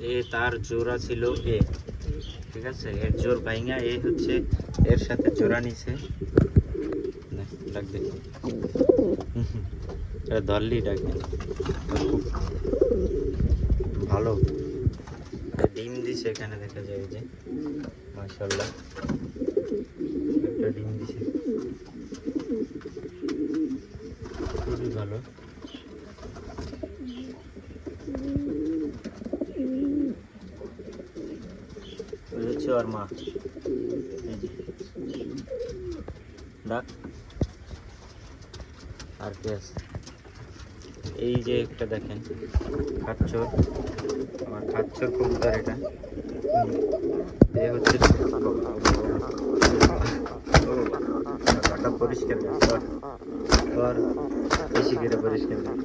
এ তার জোড়া ছিল এ। ঠিক আছে? এর জোর ভাইঙ্গা এ হচ্ছে এর সাথে জোড়া নিছে। দেখ, ডাক দে। এটা ধরলি ডাক ভালো। ডিম দিছে এখানে দেখা যায় যে। মাশাল্লাহ একটা ডিম দিছে। খুবই ভালো ওই হচ্ছে ওর মা ডাক আর কে আছে? এই যে একটা দেখেন খাচ্চর আমার খাচ্চর কবুতর এটা। এ হচ্ছে পরিষ্কার কর কর বেশি করে পরিষ্কার কর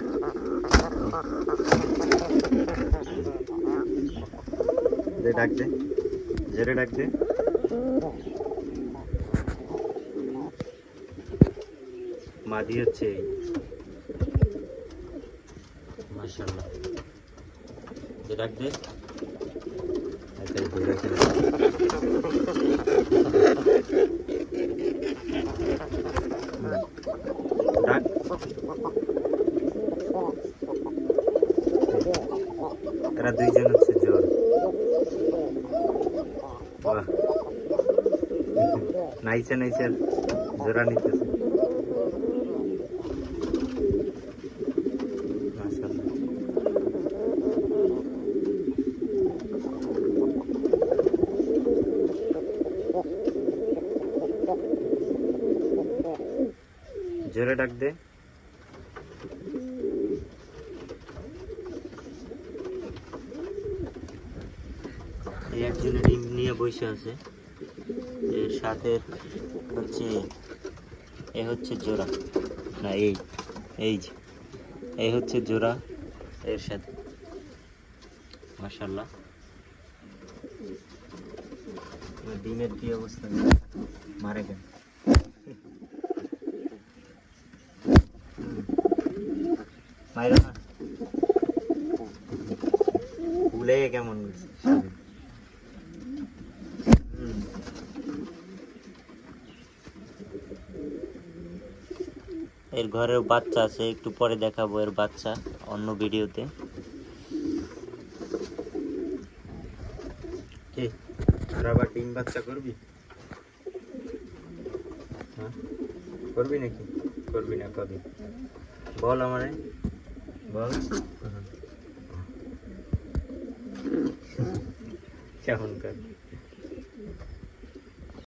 দে, ডাক দে। জেরে ডাক দে মাদি হচ্ছে দুইজন বাহ নাইছে নাইছে জোড়া নিতেছে। জোরে ডাক দে। এই একজনের ডিম নিয়ে বসে আছে। এর সাথে হচ্ছে, এ হচ্ছে জোড়া। না, এই এই যে, এই হচ্ছে জোড়া এর সাথে। মাশাল্লাহ ডিমের কি অবস্থা? মারে কেন? মাইরা ভুলে কেমন এর ঘরেও বাচ্চা আছে, একটু পরে দেখাবো এর বাচ্চা অন্য ভিডিওতে। আর আবার ডিম বাচ্চা করবি? হ্যাঁ? করবি নাকি? করবি না বল আমারে। বল। কেমন